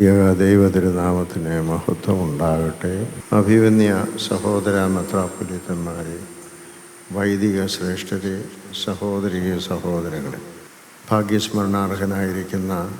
ദൈവതിരുനാമത്തിന് മഹത്വം ഉണ്ടാകട്ടെ അഭിവന്യ സഹോദര മെത്രാപുലിത്തന്മാരെ വൈദിക ശ്രേഷ്ഠരെ സഹോദരി സഹോദരങ്ങളെ. ഭാഗ്യസ്മരണാർഹനായിരിക്കുന്ന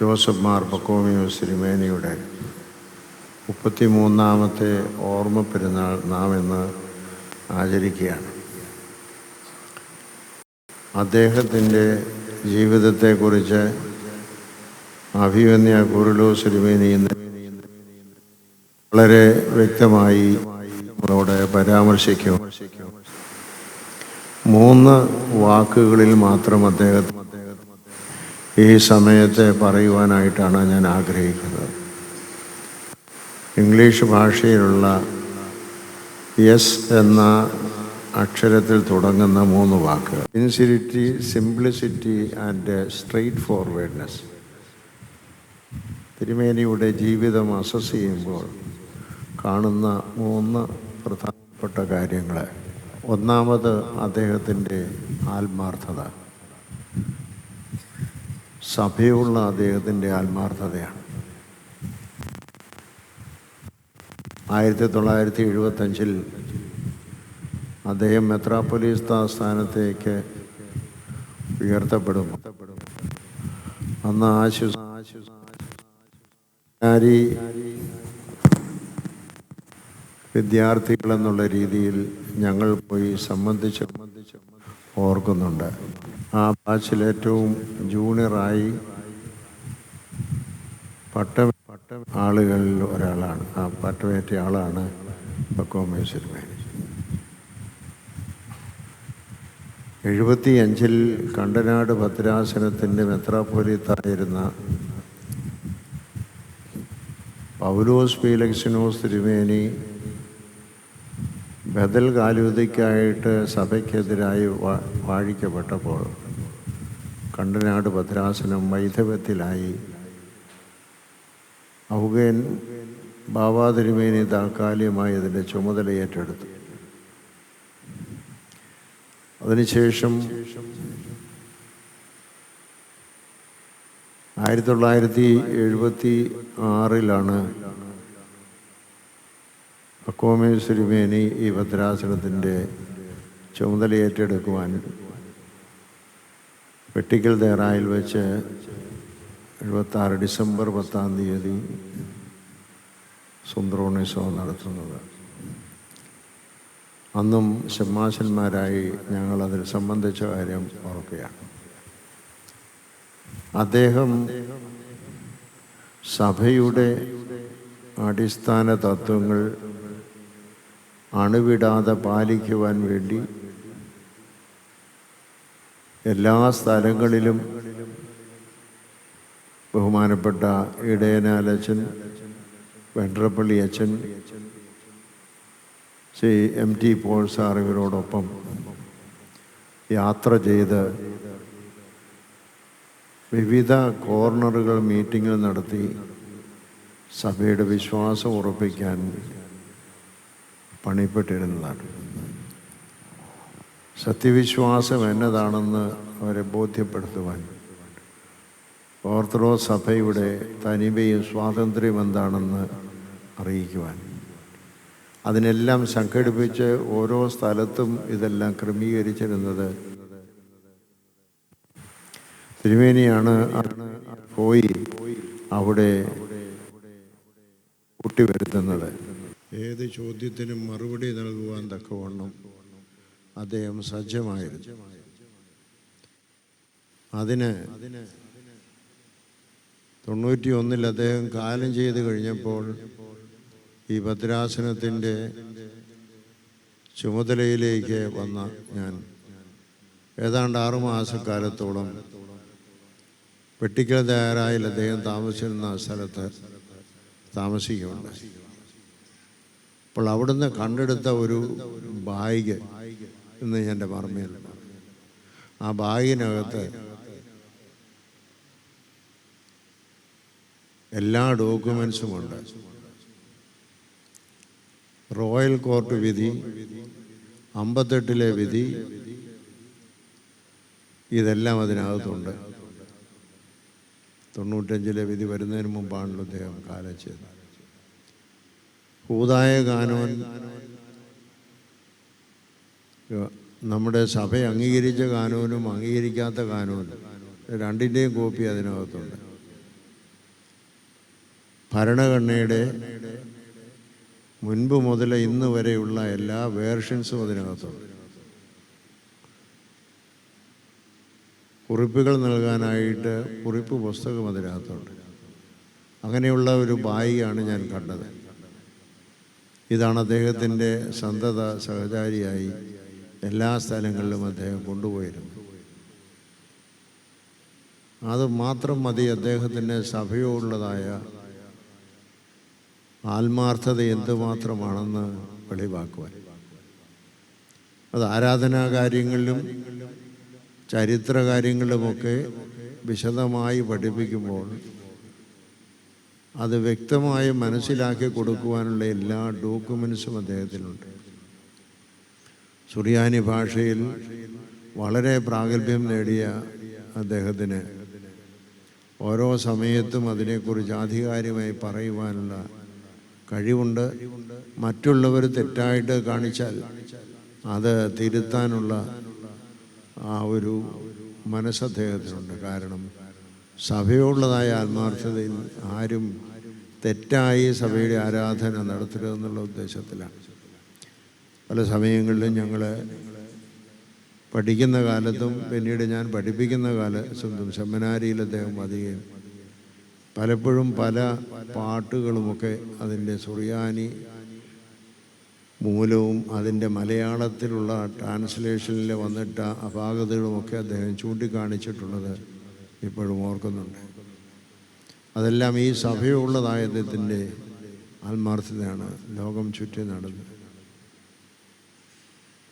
ജോസഫ് മാർ പക്കോമിയോ സിരിമേനിയുടെ മുപ്പത്തിമൂന്നാമത്തെ ഓർമ്മ പെരുന്നാൾ നാം ഇന്ന് ആചരിക്കുകയാണ്. അദ്ദേഹത്തിന്റെ ജീവിതത്തെക്കുറിച്ച് അഭിവന്യ കുരുലോ സിനിമേനി വളരെ വ്യക്തമായി നമ്മളോട് പരാമർശിക്കും. മൂന്ന് വാക്കുകളിൽ മാത്രം അദ്ദേഹം ഈ സമയത്തെ പറയുവാനായിട്ടാണ് ഞാൻ ആഗ്രഹിക്കുന്നത്. ഇംഗ്ലീഷ് ഭാഷയിലുള്ള യെസ് എന്ന അക്ഷരത്തിൽ തുടങ്ങുന്ന മൂന്ന് വാക്കുകൾ. Sincerity simplicity and straightforwardness തിരുമേനിയുടെ ജീവിതം അസസ് ചെയ്യുമ്പോൾ കാണുന്ന മൂന്ന് പ്രധാനപ്പെട്ട കാര്യങ്ങൾ ഒന്നാമത് അദ്ദേഹത്തിന്റെ ആത്മാർത്ഥത. സഭയുള്ള അദ്ദേഹത്തിന്റെ ആത്മാർത്ഥതയാണ്. ആയിരത്തി തൊള്ളായിരത്തി എഴുപത്തഞ്ചിൽ അദ്ദേഹം മെത്രാപ്പൊലീസ് സ്ഥാനത്തേക്ക് ഉയർത്തപ്പെടും അന്ന് ആശു ആരി വിദ്യാർത്ഥികളെന്നുള്ള രീതിയിൽ ഞങ്ങൾ പോയി സംബന്ധിച്ച് ഓർക്കുന്നുണ്ട്. ആ ബാച്ചിൽ ഏറ്റവും ജൂനിയറായി പട്ട പട്ട ആളുകളിൽ ഒരാളാണ്. ആ പട്ടമേറ്റ ആളാണ് പക്കോമേശ്വരമേനി എഴുപത്തി അഞ്ചിൽ കണ്ടനാട് ഭദ്രാസനത്തിന്റെ മെത്രാപ്പൊലിത്തായിരുന്ന പൗലോസ് ഫീലക്സിനോസ് തിരുമേനി ബദൽ കാലുതിക്കായിട്ട് സഭയ്ക്കെതിരായി വാഴിക്കപ്പെട്ടപ്പോൾ കണ്ടനാട് ഭദ്രാസനം വൈധവ്യത്തിലായി. ഔഗേൻ ബാബാ തിരുമേനി താൽക്കാലികമായി അതിന്റെ ചുമതല ഏറ്റെടുത്തു. അതിനുശേഷം ആയിരത്തി തൊള്ളായിരത്തി എഴുപത്തി ആറിലാണ് അക്കോമേ സിരിമേനി ഈ ഭദ്രാസനത്തിന്റെ ചുമതല ഏറ്റെടുക്കുവാൻ വെട്ടിക്കൽ തേറായിൽ വെച്ച് എഴുപത്താറ് ഡിസംബർ പത്താം തീയതി സുന്ദ്രോണിസോ നടത്തുന്നത്. അന്നും ഷമ്മാശന്മാരായി ഞങ്ങൾ അതിൽ സംബന്ധിച്ച കാര്യം ഓർക്കുകയാണ്. അദ്ദേഹം സഭയുടെ അടിസ്ഥാന തത്വങ്ങൾ അണുവിടാതെ പാലിക്കുവാൻ വേണ്ടി എല്ലാ സ്ഥലങ്ങളിലും ബഹുമാനപ്പെട്ട ഇടയനാലച്ഛൻ വെണ്ട്രപ്പള്ളി അച്ഛൻ Shri M T Paul sir ഇവരോടൊപ്പം യാത്ര ചെയ്ത് വിവിധ കോർണറുകൾ മീറ്റിങ്ങുകൾ നടത്തി സഭയുടെ വിശ്വാസം ഉറപ്പിക്കാൻ പണിപ്പെട്ടിരുന്നതാണ്. സത്യവിശ്വാസം എന്നതാണെന്ന് അവരെ ബോധ്യപ്പെടുത്തുവാൻ ഓർത്തഡോക്സ് സഭയുടെ തനിമയും സ്വാതന്ത്ര്യം എന്താണെന്ന് അറിയിക്കുവാൻ. അതിനെല്ലാം സംഘടിപ്പിച്ച് ഓരോ സ്ഥലത്തും ഇതെല്ലാം ക്രമീകരിച്ചിരുന്നത് തിരുമേനിയാണ്. പോയി അവിടെ കൂട്ടിവരുത്തുന്നത്. ഏത് ചോദ്യത്തിനും മറുപടി നൽകുവാൻ തക്കവണ്ണം അദ്ദേഹം സജ്ജമായിരുന്നു. അതിന് തൊണ്ണൂറ്റി ഒന്നിൽ അദ്ദേഹം കാലം ചെയ്ത് കഴിഞ്ഞപ്പോൾ ഈ ഭദ്രാസനത്തിന്റെ ചുമതലയിലേക്ക് വന്ന ഞാൻ. ഏതാണ്ട് ആറുമാസക്കാലത്തോളം വെട്ടിക്കൽ തയ്യാറായിൽ അദ്ദേഹം താമസിച്ചിരുന്ന സ്ഥലത്ത് താമസിക്കുകയുണ്ടായി. അപ്പോൾ അവിടുന്ന് കണ്ടെടുത്ത ഒരു ബാഗ് ഞാൻ എന്റെ മർമ്മയിൽ ആ ബാഗിനകത്ത് എല്ലാ ഡോക്യുമെൻസും ഉണ്ട് റോയൽ കോർട്ട് വിധി അമ്പത്തെട്ടിലെ വിധി ഇതെല്ലാം അതിനകത്തുണ്ട്. തൊണ്ണൂറ്റഞ്ചിലെ വിധി വരുന്നതിന് മുമ്പാണല്ലോ അദ്ദേഹം കാലച്ചത് ഹൂതായ കാനോൻ നമ്മുടെ സഭ അംഗീകരിച്ച ഗാനോനും അംഗീകരിക്കാത്ത ഗാനോനും രണ്ടിന്റെയും കോപ്പി അതിനകത്തുണ്ട്. ഭരണഘടനയുടെ മുൻപ് മുതൽ ഇന്ന് വരെയുള്ള എല്ലാ വേർഷൻസും അതിനകത്തുണ്ട്. കുറിപ്പുകൾ നൽകാനായിട്ട് കുറിപ്പ് പുസ്തകം അതിനകത്തുണ്ട്. അങ്ങനെയുള്ള ഒരു ബായിയാണ് ഞാൻ കണ്ടത്. ഇതാണ് അദ്ദേഹത്തിന്റെ സന്തത സഹചാരിയായി എല്ലാ സ്ഥലങ്ങളിലും അദ്ദേഹം കൊണ്ടുപോയിരുന്നു. അത് മാത്രം മതി അദ്ദേഹത്തിന്റെ സഭയോടുള്ളതായ ആത്മാർത്ഥത എന്തുമാത്രമാണെന്ന് വെളിവാക്കുവാൻ. അത് ആരാധനാ കാര്യങ്ങളിലും ചരിത്ര കാര്യങ്ങളിലുമൊക്കെ വിശദമായി പഠിപ്പിക്കുമ്പോൾ അത് വ്യക്തമായി മനസ്സിലാക്കി കൊടുക്കുവാനുള്ള എല്ലാ ഡോക്യുമെൻസും അദ്ദേഹത്തിനുണ്ട് സുറിയാനി ഭാഷയിൽ വളരെ പ്രാഗൽഭ്യം നേടിയ അദ്ദേഹത്തിന് ഓരോ സമയത്തും അതിനെക്കുറിച്ച് ആധികാരികമായി പറയുവാനുള്ള കഴിവുണ്ട്. മറ്റുള്ളവർ തെറ്റായിട്ട് കാണിച്ചാൽ അത് തിരുത്താനുള്ള ആ ഒരു മനസ്സദ്ദേഹത്തിനുണ്ട് കാരണം സഭയോടുള്ളതായ ആത്മാർത്ഥതയിൽ ആരും തെറ്റായി സഭയുടെ ആരാധന നടത്തരുത് എന്നുള്ള ഉദ്ദേശത്തിലാണ്. പല സമയങ്ങളിലും ഞങ്ങൾ പഠിക്കുന്ന കാലത്തും പിന്നീട് ഞാൻ പഠിപ്പിക്കുന്ന കാലത്തും സെമിനാരിയിൽ അദ്ദേഹം വധിക്കുകയും പലപ്പോഴും പല പാട്ടുകളുമൊക്കെ അതിന്റെ സുറിയാനി മൂലവും അതിന്റെ മലയാളത്തിലുള്ള ട്രാൻസ്ലേഷനിൽ വന്നിട്ട അപാകതകളുമൊക്കെ അദ്ദേഹം ചൂണ്ടിക്കാണിച്ചിട്ടുള്ളത്. ഇപ്പോഴും ഓർക്കുന്നുണ്ട്. അതെല്ലാം ഈ സഭയുള്ളതായതിന്റെ ആത്മാർത്ഥതയാണ്. ലോകം ചുറ്റി നടന്നത്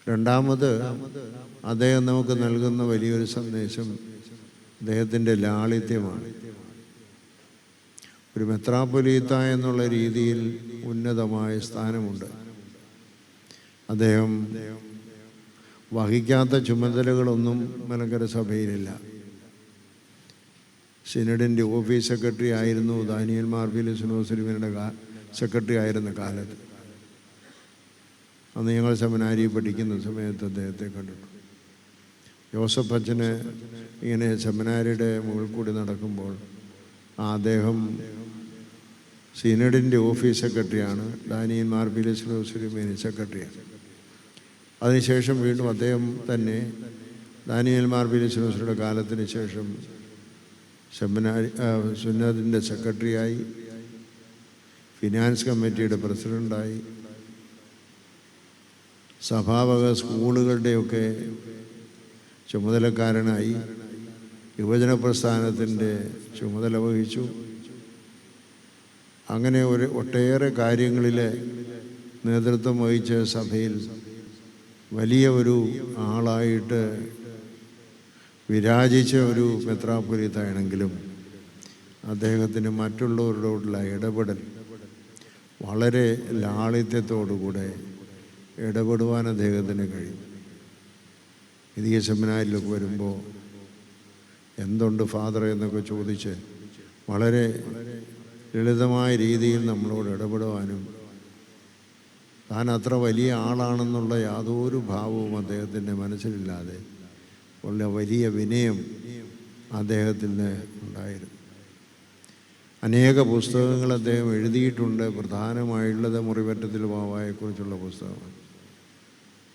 രണ്ടാമത് അദ്ദേഹം നമുക്ക് നൽകുന്ന വലിയൊരു സന്ദേശം അദ്ദേഹത്തിന്റെ ലാളിത്യമാണ്. ഒരു മെത്രാപൊലീത്ത എന്നുള്ള രീതിയിൽ ഉന്നതമായ സ്ഥാനമുണ്ട്. അദ്ദേഹം വഹിക്കാത്ത ചുമതലകളൊന്നും മലങ്കര സഭയിലില്ല. സിനഡിന്റെ ഓഫീസ് സെക്രട്ടറി ആയിരുന്നു ദാനിയൽ മാർബിലിസിനോസിലുവിനുടെ കാ സെക്രട്ടറി ആയിരുന്ന കാലത്ത്. അന്ന് ഞങ്ങൾ സെമിനാരി പഠിക്കുന്ന സമയത്ത് അദ്ദേഹത്തെ കണ്ടിട്ടു ജോസഫ് അച്ഛന് ഇങ്ങനെ സെമിനാരിയുടെ മുകളിൽ കൂടി നടക്കുമ്പോൾ ആ അദ്ദേഹം സിനഡിന്റെ ഓഫീസ് സെക്രട്ടറിയാണ് ദാനിയൽ മാർബിലിസിനോസിലുമേനി സെക്രട്ടറിയാണ്. അതിനുശേഷം വീണ്ടും അദ്ദേഹം തന്നെ ഡാനിയൽ ദാനിയൽ മാർബിലിസിനോസിയുടെ കാലത്തിന് ശേഷം സെമിനാരി സുന്നതിന്റെ സെക്രട്ടറിയായി. ഫിനാൻസ് കമ്മിറ്റിയുടെ പ്രസിഡന്റായി സഭാവക സ്കൂളുകളുടെയൊക്കെ ചുമതലക്കാരനായി യുവജന പ്രസ്ഥാനത്തിന്റെ ചുമതല വഹിച്ചു. അങ്ങനെ ഒരു ഒട്ടേറെ കാര്യങ്ങളിൽ നേതൃത്വം വഹിച്ച സഭയിൽ വലിയ ഒരു ആളായിട്ട് വിരാജിച്ച ഒരു മെത്രാപ്പൊലിത്താണെങ്കിലും അദ്ദേഹത്തിന് മറ്റുള്ളവരോടുള്ള ഇടപെടൽ വളരെ ലാളിത്യത്തോടുകൂടെ ഇടപെടുവാൻ അദ്ദേഹത്തിന് കഴിയും. ഇത് ഈ സെമിനാരിലൊക്കെ വരുമ്പോൾ എന്തുണ്ട് ഫാദർ എന്നൊക്കെ ചോദിച്ച് വളരെ ലളിതമായ രീതിയിൽ നമ്മളോട് ഇടപെടുവാനും താൻ അത്ര വലിയ ആളാണെന്നുള്ള യാതൊരു ഭാവവും അദ്ദേഹത്തിന്റെ മനസ്സിലില്ലാതെ ഉള്ള വലിയ വിനയം അദ്ദേഹത്തിന് ഉണ്ടായിരുന്നു. അനേക പുസ്തകങ്ങൾ അദ്ദേഹം എഴുതിയിട്ടുണ്ട്. പ്രധാനമായുള്ളത് മുറിവറ്റത്തിൽ വാവായെക്കുറിച്ചുള്ള പുസ്തകമാണ്.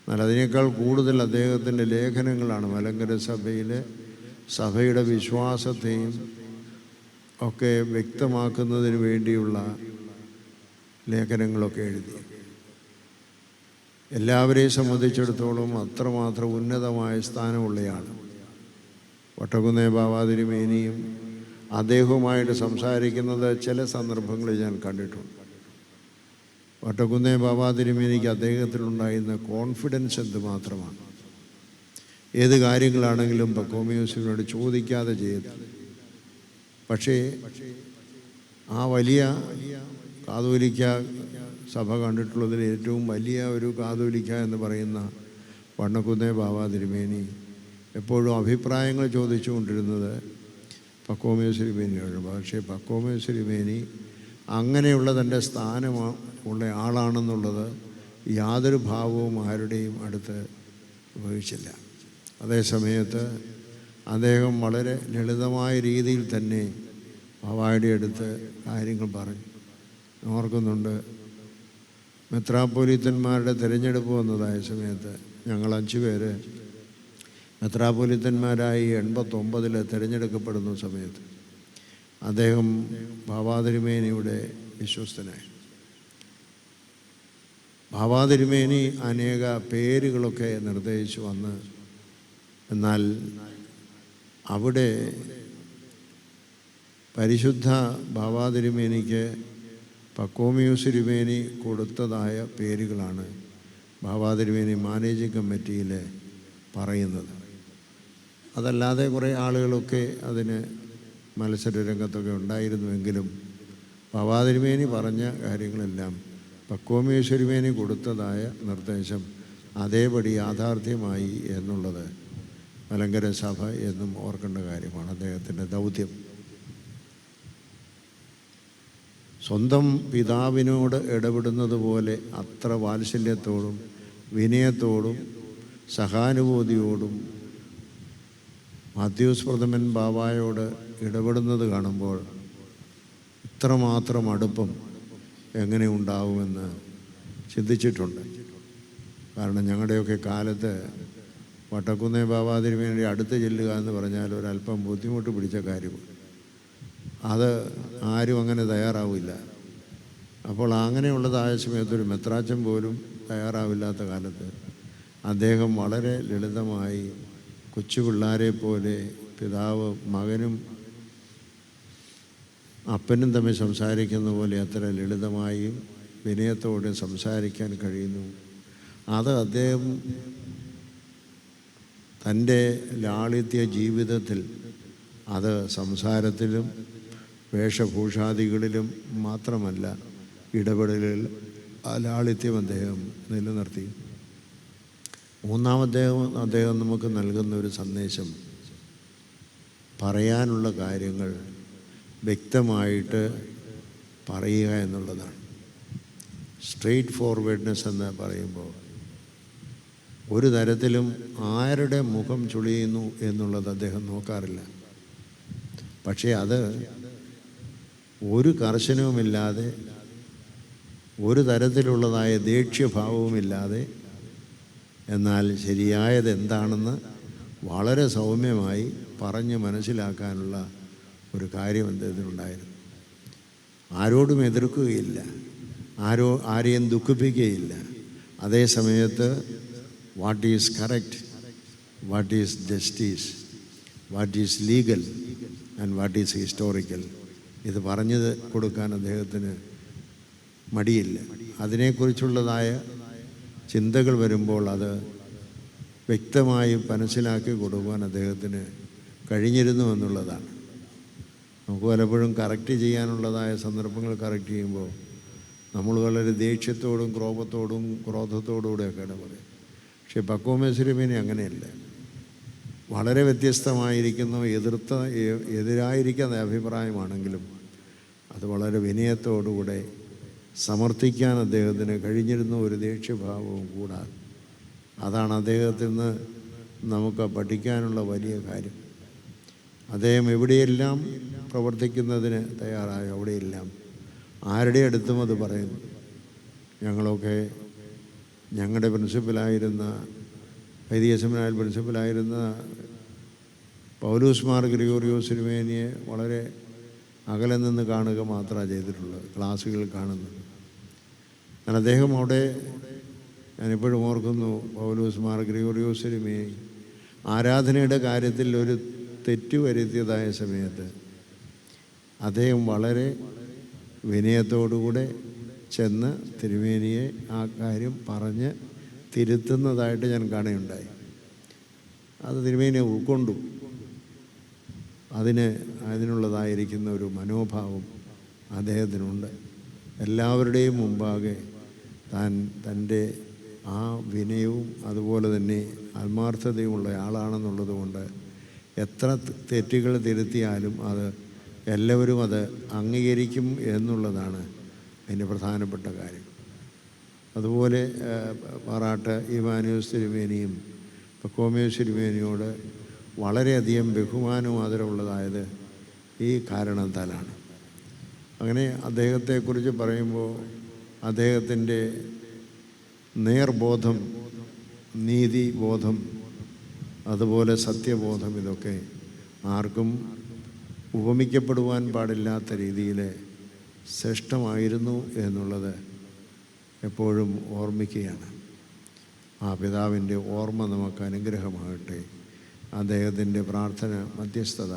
എന്നാൽ അതിനേക്കാൾ കൂടുതൽ അദ്ദേഹത്തിന്റെ ലേഖനങ്ങളാണ്. മലങ്കര സഭയിലെ സഭയുടെ വിശ്വാസത്തെയും ഒക്കെ വ്യക്തമാക്കുന്നതിന് വേണ്ടിയുള്ള ലേഖനങ്ങളൊക്കെ എഴുതി എല്ലാവരെയും സംബന്ധിച്ചിടത്തോളം അത്രമാത്രം ഉന്നതമായ സ്ഥാനമുള്ളയാണ് വട്ടകുന്നേ ബാബാതിരുമേനിയും അദ്ദേഹവുമായിട്ട് സംസാരിക്കുന്നത് ചില സന്ദർഭങ്ങളിൽ ഞാൻ കണ്ടിട്ടുണ്ട്. വട്ടകുന്നേ ബാബാതിരുമേനിക്ക് അദ്ദേഹത്തിലുണ്ടായിരുന്ന കോൺഫിഡൻസ് എന്ത് മാത്രമാണ്? ഏത് കാര്യങ്ങളാണെങ്കിലും പക്കോമിയോസിനോട് ചോദിക്കാതെ ചെയ്യത്തില്ല. പക്ഷേ ആ വലിയ കാതോലിക്ക സഭ കണ്ടിട്ടുള്ളതിൽ ഏറ്റവും വലിയ ഒരു കാതോലിക്ക എന്ന് പറയുന്ന വണ്ണക്കുന്നേ ബാബ തിരുമേനി എപ്പോഴും അഭിപ്രായങ്ങൾ ചോദിച്ചുകൊണ്ടിരുന്നത് പക്കോമേശ്വരിമേനിയാണ് പക്ഷേ പക്കോമേശ്വരിമേനി അങ്ങനെയുള്ള തന്റെ സ്ഥാനം ഉള്ള ആളാണെന്നുള്ളത് യാതൊരു ഭാവവും ആരുടെയും അടുത്ത് ഉപയോഗിച്ചില്ല. അതേസമയത്ത് അദ്ദേഹം വളരെ ലളിതമായ രീതിയിൽ തന്നെ ബാബായുടെ അടുത്ത് കാര്യങ്ങൾ പറഞ്ഞു. ഓർക്കുന്നുണ്ട് മെത്രാപ്പൊലിത്തന്മാരുടെ തിരഞ്ഞെടുപ്പ് വന്നതായ സമയത്ത് ഞങ്ങൾ അഞ്ചു പേര് മെത്രാപ്പൊലിത്തന്മാരായി എൺപത്തൊമ്പതിൽ തിരഞ്ഞെടുക്കപ്പെടുന്ന സമയത്ത് അദ്ദേഹം ഭാവാതിരുമേനിയുടെ വിശ്വസ്തനായി. ഭാവാതിരുമേനി അനേക പേരുകളൊക്കെ നിർദ്ദേശിച്ചു വന്ന് എന്നാൽ അവിടെ പരിശുദ്ധ ഭാവാതിരുമേനിക്ക് പക്കോമിയൂസ് തിരുമേനി കൊടുത്തതായ പേരുകളാണ് ഭാവാതിരുമേനി മാനേജിംഗ് കമ്മിറ്റിയിൽ പറയുന്നത്. അതല്ലാതെ കുറേ ആളുകളൊക്കെ അതിന് മത്സര രംഗത്തൊക്കെ ഉണ്ടായിരുന്നുവെങ്കിലും ഭാവാതിരുമേനി പറഞ്ഞ കാര്യങ്ങളെല്ലാം പക്വമേശ്വരിമേനി കൊടുത്തതായ നിർദ്ദേശം അതേപടി യാഥാർത്ഥ്യമായി എന്നുള്ളത് മലങ്കര സഭ എന്നും ഓർക്കേണ്ട കാര്യമാണ് അദ്ദേഹത്തിന്റെ ദൗത്യം. സ്വന്തം പിതാവിനോട് ഇടപെടുന്നത് പോലെ അത്ര വാത്സല്യത്തോടും വിനയത്തോടും സഹാനുഭൂതിയോടും മാത്യൂസ് ബാബായോട് ഇടപെടുന്നത് കാണുമ്പോൾ ഇത്രമാത്രം അടുപ്പം എങ്ങനെ ഉണ്ടാവുമെന്ന് ചിന്തിച്ചിട്ടുണ്ട്. കാരണം ഞങ്ങളുടെയൊക്കെ കാലത്ത് വട്ടക്കുന്നേ വേണ്ടി അടുത്ത് ചെല്ലുക എന്ന് പറഞ്ഞാൽ ഒരല്പം ബുദ്ധിമുട്ട് പിടിച്ച കാര്യമാണ്. അത് ആരും അങ്ങനെ തയ്യാറാവില്ല. അപ്പോൾ അങ്ങനെയുള്ളതായ സമയത്ത് ഒരു മെത്രാച്ചൻ പോലും തയ്യാറാവില്ലാത്ത കാലത്ത് അദ്ദേഹം വളരെ ലളിതമായി കൊച്ചു പിള്ളാരെ പോലെ പിതാവ് മകനും അപ്പനും തമ്മിൽ സംസാരിക്കുന്ന പോലെ അത്ര ലളിതമായും വിനയത്തോടെ സംസാരിക്കാൻ കഴിയുന്നു. അത് അദ്ദേഹം തന്റെ ലാളിത്യ ജീവിതത്തിൽ അത് സംസാരത്തിലും വേഷഭൂഷാദികളിലും മാത്രമല്ല ഇടപെടലിൽ ലാളിത്യം അദ്ദേഹം നിലനിർത്തി. മൂന്നാമദ്ദേഹം അദ്ദേഹം നമുക്ക് നൽകുന്ന ഒരു സന്ദേശം പറയാനുള്ള കാര്യങ്ങൾ വ്യക്തമായിട്ട് പറയുക എന്നുള്ളതാണ്. സ്ട്രെയിറ്റ് ഫോർവേഡ്നെസ് എന്ന് പറയുമ്പോൾ ഒരു തരത്തിലും ആരുടെ മുഖം ചുളിയുന്നു എന്നുള്ളത് അദ്ദേഹം നോക്കാറില്ല. പക്ഷേ അത് ഒരു കർശനവുമില്ലാതെ ഒരു തരത്തിലുള്ളതായ ദേക്ഷ്യഭാവവുമില്ലാതെ എന്നാൽ ശരിയായത് എന്താണെന്ന് വളരെ സൗമ്യമായി പറഞ്ഞ് മനസ്സിലാക്കാനുള്ള ഒരു കാര്യം അദ്ദേഹത്തിനുണ്ടായിരുന്നു ആരോടും എതിർക്കുകയില്ല. ആരോ ആരെയും ദുഃഖിപ്പിക്കുകയില്ല. അതേ സമയത്ത് what is correct? What is justice? What is legal? And what is historical? ഇത് പറഞ്ഞു കൊടുക്കാൻ അദ്ദേഹത്തിന് മടിയില്ല. അതിനെക്കുറിച്ചുള്ളതായ ചിന്തകൾ വരുമ്പോൾ അത് വ്യക്തമായി മനസ്സിലാക്കി കൊടുക്കുവാൻ അദ്ദേഹത്തിന് കഴിഞ്ഞിരുന്നു എന്നുള്ളതാണ്. നമുക്ക് പലപ്പോഴും കറക്റ്റ് ചെയ്യാനുള്ളതായ സന്ദർഭങ്ങൾ കറക്റ്റ് ചെയ്യുമ്പോൾ നമ്മൾ വളരെ ദേഷ്യത്തോടും ക്രോപത്തോടും ക്രോധത്തോടുകൂടെയൊക്കെയാണ് പറയും പക്ഷേ പക്വമേശ്വരമേനി അങ്ങനെയല്ല. വളരെ വ്യത്യസ്തമായിരിക്കുന്നു എതിർത്ത എതിരായിരിക്കുന്ന അഭിപ്രായമാണെങ്കിലും അത് വളരെ വിനയത്തോടുകൂടെ സമർത്ഥിക്കാൻ അദ്ദേഹത്തിന് കഴിഞ്ഞിരുന്ന ഒരു ദേഷ്യഭാവവും കൂടാതെ. അതാണ് അദ്ദേഹത്തിൽ നിന്ന് നമുക്ക് പഠിക്കാനുള്ള വലിയ കാര്യം. അദ്ദേഹം എവിടെയെല്ലാം പ്രവർത്തിക്കുന്നതിന് തയ്യാറായ അവിടെയെല്ലാം ആരുടെ അടുത്തും അത് പറയുന്നു. ഞങ്ങളൊക്കെ ഞങ്ങളുടെ പ്രിൻസിപ്പലായിരുന്ന വൈദിക പ്രിൻസിപ്പലായിരുന്ന പൗലൂസ് മാർ ഗ്രിഗോറിയോസ് സിനിമേനിയെ വളരെ അകലെ നിന്ന് കാണുക മാത്രമാണ് ചെയ്തിട്ടുള്ളത് ക്ലാസ്സുകൾ കാണുന്നത്. ഞാൻ അദ്ദേഹം അവിടെ ഞാനിപ്പോഴും ഓർക്കുന്നു പൗലൂസ് മാർ ഗ്രിഗോറിയോസിനുമേ ആരാധനയുടെ കാര്യത്തിൽ ഒരു തെറ്റ് വരുത്തിയതായ സമയത്ത് അദ്ദേഹം വളരെ വിനയത്തോടുകൂടെ ചെന്ന് തിരുമേനിയെ ആ കാര്യം പറഞ്ഞ് തിരുത്തുന്നതായിട്ട് ഞാൻ കാണുകയുണ്ടായി. അത് തിരുമേനിയെ ഉൾക്കൊണ്ടു. അതിന് അതിനുള്ളതായിരിക്കുന്ന ഒരു മനോഭാവം അദ്ദേഹത്തിനുണ്ട്. എല്ലാവരുടെയും മുമ്പാകെ താൻ തന്റെ ആ വിനയവും അതുപോലെ തന്നെ ആത്മാർത്ഥതയുമുള്ള ആളാണെന്നുള്ളതുകൊണ്ട് എത്ര തെറ്റുകൾ തിരുത്തിയാലും അത് എല്ലാവരും അത് അംഗീകരിക്കും എന്നുള്ളതാണ് അതിന്റെ പ്രധാനപ്പെട്ട കാര്യം. അതുപോലെ പാറാട്ട് ഇവാനോസ് തിരുമേനിയും പക്കോമിയോസ് തിരുമേനിയോട് വളരെയധികം ബഹുമാനവും ആദരവുള്ളതായത് ഈ കാരണത്താലാണ്. അങ്ങനെ അദ്ദേഹത്തെക്കുറിച്ച് പറയുമ്പോൾ അദ്ദേഹത്തിന്റെ നേർബോധം നീതിബോധം അതുപോലെ സത്യബോധം ഇതൊക്കെ ആർക്കും ഉപമിക്കപ്പെടുവാൻ പാടില്ലാത്ത രീതിയിൽ ശ്രേഷ്ഠമായിരുന്നു എന്നുള്ളത് എപ്പോഴും ഓർമ്മിക്കുകയാണ്. ആ പിതാവിന്റെ ഓർമ്മ നമുക്ക് അനുഗ്രഹമാകട്ടെ. അദ്ദേഹത്തിന്റെ പ്രാർത്ഥന മധ്യസ്ഥത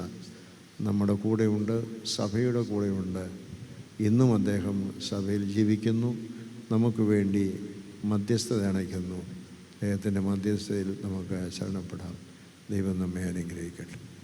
നമ്മുടെ കൂടെയുണ്ട് സഭയുടെ കൂടെയുണ്ട്. ഇന്നും അദ്ദേഹം സഭയിൽ ജീവിക്കുന്നു. നമുക്ക് വേണ്ടി മധ്യസ്ഥത അണയ്ക്കുന്നു. അദ്ദേഹത്തിന്റെ മധ്യസ്ഥതയിൽ നമുക്ക് ശരണപ്പെടാം. ദൈവം നമ്മെ അനുഗ്രഹിക്കട്ടെ.